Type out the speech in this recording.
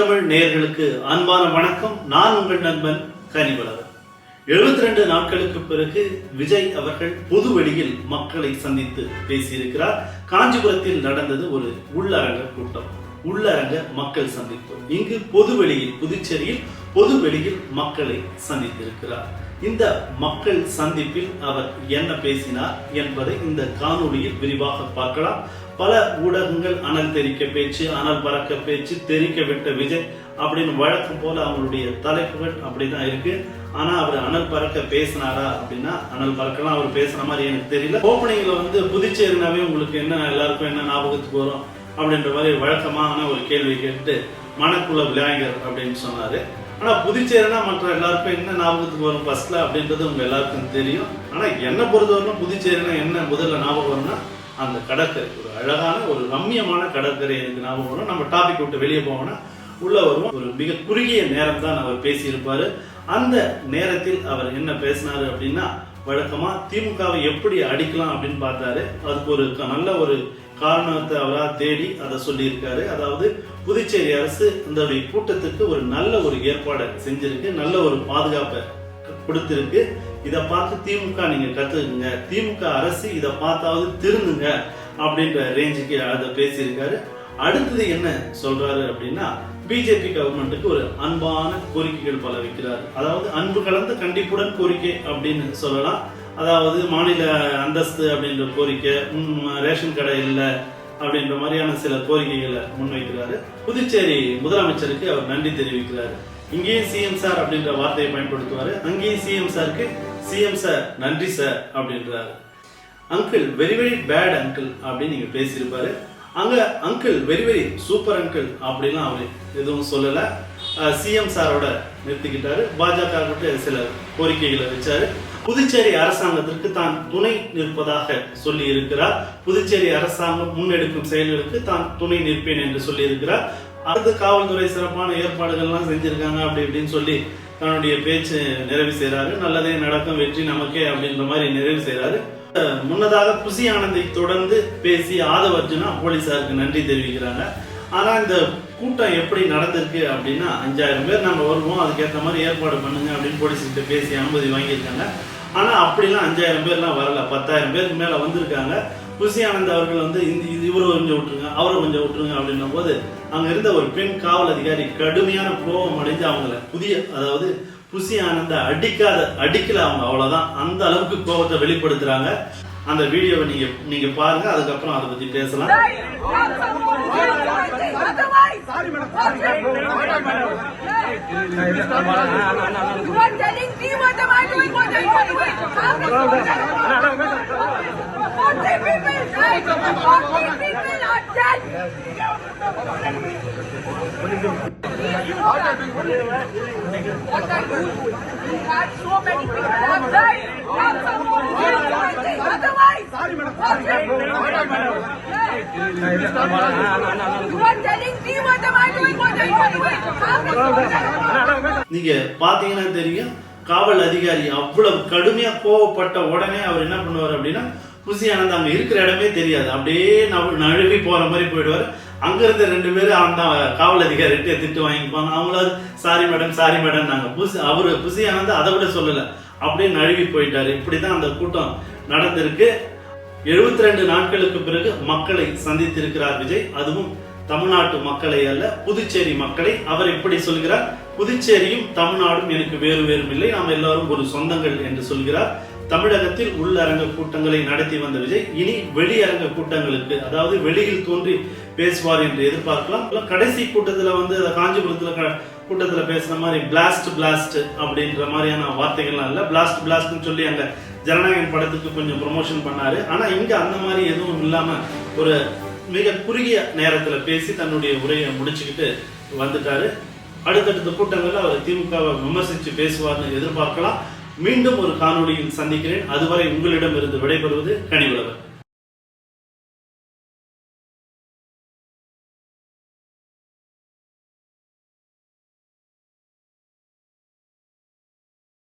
கனித்தமிழ் நேயர்களுக்கு அன்பான வணக்கம். நான் உங்கள் நண்பன் கனிவளவன் எழுபத்தி ரெண்டு நாட்களுக்கு பிறகு விஜய் அவர்கள் பொது வெளியில் மக்களை சந்தித்து பேசியிருக்கிறார். காஞ்சிபுரத்தில் நடந்தது ஒரு உள்ளரங்க கூட்டம். உள்ளரங்க மக்கள் சந்திப்பு. இங்கு பொது வெளியில் புதுச்சேரியில் பொது வெளியில் மக்களை சந்தித்திருக்கிறார். இந்த மக்கள் சந்திப்பில் அவர் என்ன பேசினார் என்பதை இந்த காணொலியில் விரிவாக பார்க்கலாம். பல ஊடகங்கள் அனல் தெரிக்க பேச்சு அனல் பறக்க பேச்சு தெரிக்க விட்ட விஜய் அப்படின்னு வழக்கம் போல அவங்களுடைய தலைப்புகள் அப்படிதான் இருக்கு. ஆனா அவர் அனல் பறக்க பேசினாரா அப்படின்னா அனல் பறக்கலாம் அவர் பேசுன மாதிரி எனக்கு தெரியல. ஓப்பனிங்ல வந்து புதுச்சேரினாவே உங்களுக்கு என்ன எல்லாருக்கும் என்ன ஞாபகத்துக்கு வரும் அப்படின்ற மாதிரி வழக்கமான ஒரு கேள்வி கேட்டு மனக்குள விளையாங்கர் அப்படின்னு சொன்னாரு. ஆனால் புதுச்சேரினா மற்ற எல்லாருக்கும் என்ன ஞாபகத்துக்கு வரும் ஃபர்ஸ்ட்ல அப்படின்றது உங்க எல்லாருக்கும் தெரியும். ஆனால் என்னை பொறுத்தவரைக்கும் புதுச்சேரினா என்ன முதல்ல ஞாபகம் வரும்னா அந்த கடற்கரை. ஒரு அழகான ஒரு ரம்மியமான கடற்கரை எனக்கு ஞாபகம் வரும். நம்ம டாபிக் விட்டு வெளியே போவோம்னா உள்ள வருவோம் ஒரு மிக குறுகிய நேரம் தான் அவர் பேசியிருப்பாரு. அந்த நேரத்தில் அவர் என்ன பேசினாரு அப்படின்னா வழக்கமாக திமுகவை எப்படி அடிக்கலாம் அப்படின்னு பார்த்தாரு. அதுக்கு ஒரு க- நல்ல ஒரு காரணத்தை அவராக தேடி அதை சொல்லியிருக்காரு. அதாவது புதுச்சேரி அரசு இந்த கூட்டத்துக்கு ஒரு நல்ல ஒரு ஏற்பாடை செஞ்சிருக்கு நல்ல ஒரு பாதுகாப்பை கொடுத்திருக்கு. இதை பார்த்து திமுக நீங்க கத்துக்குங்க திமுக அரசு இதை பார்த்தாவது திருந்துங்க அப்படின்ற ரேஞ்சுக்கு அதை பேசியிருக்காரு. அடுத்தது என்ன சொல்றாரு அப்படின்னா பிஜேபி கவர்மெண்ட்டுக்கு ஒரு அன்பான கோரிக்கைகள் பல வைக்கிறார். அதாவது அன்பு கலந்த கண்டிப்புடன் கோரிக்கை அப்படின்னு சொல்லலாம். அதாவது மாநில அந்தஸ்து அப்படின்ற கோரிக்கை ரேஷன் கடை இல்லை அப்படின்ற மாதிரியான சில கோரிக்கைகளை முன்வைக்கிறாரு. புதுச்சேரி முதலமைச்சருக்கு அவர் நன்றி தெரிவிக்கிறாரு. இங்கேயும் சிஎம் சார் அப்படின்ற வார்த்தையை பயன்படுத்துவாரு. அங்கேயும் சிஎம் சாருக்கு சிஎம் சார் நன்றி சார் அப்படின்றாரு. Uncle very very bad uncle அப்படின்னு நீங்க பேசியிருப்பாரு. அங்க uncle very very super uncle அப்படிலாம் அவரு எதுவும் சொல்லல. சிஎம் சாரோட நிறுத்திக்கிட்டாரு. பாஜக சில கோரிக்கைகளை வச்சாரு. புதுச்சேரி அரசாங்கத்திற்கு தான் துணை நிற்பதாக சொல்லி இருக்கிறார் புதுச்சேரி அரசாங்கம் முன்னெடுக்கும் செயல்களுக்கு தான் துணை நிற்பேன் என்று சொல்லி இருக்கிறார் அடுத்து காவல்துறை சிறப்பான ஏற்பாடுகள்லாம் செஞ்சிருக்காங்க அப்படி இப்படின்னு சொல்லி தன்னுடைய பேச்சு நிறைவு செய்கிறாரு நல்லதே நடக்கும் வெற்றி நமக்கே அப்படின்ற மாதிரி நிறைவு செய்கிறாரு முன்னதாக குசி ஆனந்தை தொடர்ந்து பேசி ஆதவ அர்ஜுனா போலீசாருக்கு நன்றி தெரிவிக்கிறாங்க. ஆனால் இந்த கூட்டம் எப்படி நடந்திருக்கு அப்படின்னா அஞ்சாயிரம் பேர் நம்ம வருவோம் அதுக்கேற்ற மாதிரி ஏற்பாடு பண்ணுங்க அப்படின்னு போலீஸ்கிட்ட பேசி அனுமதி வாங்கியிருக்காங்க. ஆனால் அப்படிலாம் அஞ்சாயிரம் பேர்லாம் வரல. பத்தாயிரம் பேருக்கு மேலே வந்திருக்காங்க. குசி ஆனந்த் அவர்கள் வந்து இந்த இது இவரை கொஞ்சம் விட்டுருங்க அவரை கொஞ்சம் விட்டுருங்க அப்படின்னும் போது அங்கே இருந்த ஒரு பெண் காவல் அதிகாரி கடுமையான கோபம் அடைஞ்சு அவங்கள புதிய அதாவது புசி ஆனந்த அடிக்காத அடிக்கல அவங்க அவ்வளோதான் அந்த அளவுக்கு கோபத்தை வெளிப்படுத்துறாங்க. அந்த வீடியோவை நீங்க நீங்க பாருங்க அதுக்கப்புறம் அதை பத்தி பேசலாம் You are telling me what am I doing, what am I doing? Forty people died, forty people are dead. What are you doing? You had so many people நீங்க பாத்தீங்கன்னா தெரியும் காவல் அதிகாரி அவ்வளவு கடுமையா கோவப்பட்ட உடனே அவர் என்ன பண்ணுவார் அப்படின்னா குசி ஆனந்த் அங்க இருக்கிற இடமே தெரியாது. அப்படியே நழு- நழுவி போற மாதிரி போயிடுவாரு. அங்க இருந்த ரெண்டு பேரும் அந்த காவல் அதிகாரிகிட்ட திட்டு வாங்கிப்பாங்க. அவங்களாவது சாரி மேடம் சாரி மேடம் நாங்க. புசி அவரு புசி ஆனந்த் அதை விட சொல்லல. அப்படியே நழுவி போயிட்டாரு. இப்படிதான் அந்த கூட்டம் நடந்திருக்கு. எழுபத்தி ரெண்டு நாட்களுக்கு பிறகு மக்களை சந்தித்திருக்கிறார் விஜய். அதுவும் தமிழ்நாட்டு மக்களை அல்ல புதுச்சேரி மக்களை. அவர் எப்படி சொல்கிறார்? புதுச்சேரியும் தமிழ்நாடும் எனக்கு வேறு வேறும் இல்லை. நாம் எல்லாரும் ஒரு சொந்தங்கள் என்று சொல்கிறார். தமிழகத்தில் உள்ளரங்க கூட்டங்களை நடத்தி வந்த விஜய் இனி வெளியரங்க கூட்டங்களுக்கு அதாவது வெளியில் தோன்றி பேசுவார் என்று எதிர்பார்க்கலாம். கடைசி கூட்டத்தில் வந்து காஞ்சிபுரத்தில் கூட்டத்தில் பேசுன மாதிரி பிளாஸ்ட் பிளாஸ்ட் அப்படின்ற மாதிரியான வார்த்தைகள்லாம் இல்லை. பிளாஸ்ட் பிளாஸ்ட்னு சொல்லி அந்த ஜனநாயகன் படத்துக்கு கொஞ்சம் ப்ரொமோஷன் பண்ணாரு. ஆனால் இங்கே அந்த மாதிரி எதுவும் இல்லாமல் ஒரு மிக குறுகிய நேரத்தில் பேசி தன்னுடைய உரையை முடிச்சுக்கிட்டு வந்துட்டாரு. அடுத்தடுத்த கூட்டங்களில் அவர் திமுகவை விமர்சித்து பேசுவார்னு எதிர்பார்க்கலாம். மீண்டும் ஒரு காணொலியில் சந்திக்கிறேன். அதுவரை உங்களிடம் இருந்து விடைபெறுவது கனிவுளவர்